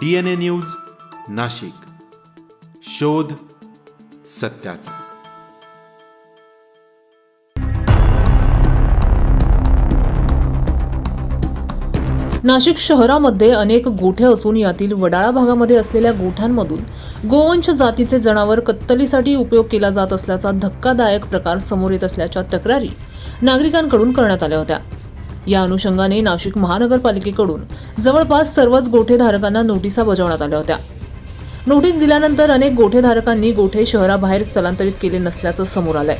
D N A news Nashik. शोध सत्याचा. नाशिक शहरामध्ये अनेक गोठे असून यातील वडाळा भागामध्ये असलेल्या गोठ्यांमधून गोवंश जातीचे जनावर कत्तलीसाठी उपयोग केला जात असल्याचा धक्कादायक प्रकार समोर येत असल्याच्या तक्रारी नागरिकांकडून करण्यात आल्या होत्या. या अनुषंगाने नाशिक महानगरपालिकेकडून जवळपास सर्वच गोठेधारकांना नोटिसा बजावण्यात आल्या होत्या. नोटीस दिल्यानंतर अनेक गोठेधारकांनी गोठे शहराबाहेर स्थलांतरित केले नसल्याचं समोर आलंय.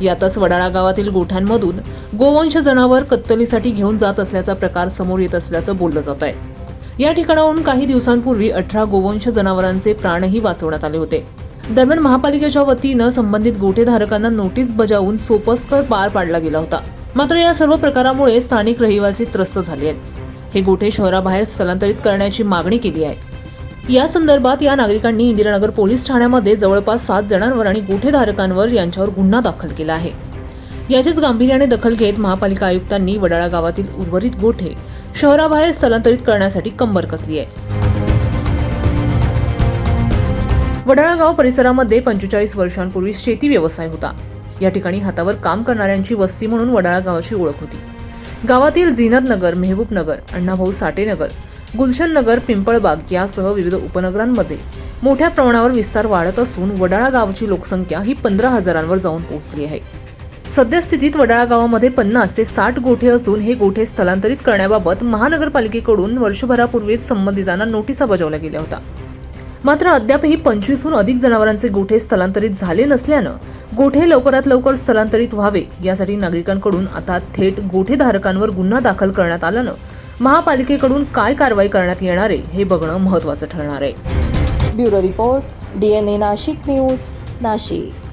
यातच वडाळा गावातील गोठ्यांमधून गोवंश जनावर कत्तलीसाठी घेऊन जात असल्याचा प्रकार समोर येत असल्याचं बोललं जात आहे. या ठिकाणाहून काही दिवसांपूर्वी अठरा गोवंश जनावरांचे प्राणही वाचवण्यात आले होते. दरम्यान महापालिकेच्या वतीनं संबंधित गोठेधारकांना नोटीस बजावून सोपस्कर पार पाडला गेला होता. मात्र या सर्व प्रकारामुळे स्थानिक रहिवासी त्रस्त झाले आहेत. हे गोठे शहराबाहेर स्थलांतरित करण्याची मागणी केली आहे. या संदर्भात या नागरिकांनी इंदिरानगर पोलीस ठाण्यामध्ये जवळपास सात जणांवर आणि गोठेधारकांवर यांच्यावर गुन्हा दाखल केला आहे. याचीच गांभीर्याने दखल घेत महापालिका आयुक्तांनी वडाळा गावातील उर्वरित गोठे शहराबाहेर स्थलांतरित करण्यासाठी कंबर कसली आहे. वडाळा गाव परिसरामध्ये पंचेचाळीस वर्षांपूर्वी शेती व्यवसाय होता. या ठिकाणी हातावर काम करणाऱ्यांची वस्ती म्हणून वडाळा गावाची ओळख होती. गावातील जिनतनगर नगर अण्णाभाऊ साटेनगर गुलशननगर गुलशन नगर पिंपळबाग यासह विविध उपनगरांमध्ये मोठ्या प्रमाणावर विस्तार वाढत असून वडाळा गावाची लोकसंख्या ही पंधरा हजारांवर जाऊन पोहोचली आहे. सद्यस्थितीत वडाळा गावामध्ये पन्नास ते साठ गोठे असून हे गोठे स्थलांतरित करण्याबाबत महानगरपालिकेकडून वर्षभरापूर्वीच संबंधितांना नोटिसा बजावल्या गेल्या होत्या. मात्र अद्यापही पंचवीसहून अधिक जनावरांचे गोठे स्थलांतरित झाले नसल्यानं गोठे लवकरात लवकर स्थलांतरित व्हावे यासाठी नागरिकांकडून आता थेट गोठेधारकांवर गुन्हा दाखल करण्यात आल्यानं महापालिकेकडून काय कारवाई करण्यात येणार आहे हे बघणं महत्त्वाचं ठरणार आहे. Bureau report D N A Nashik news Nashik.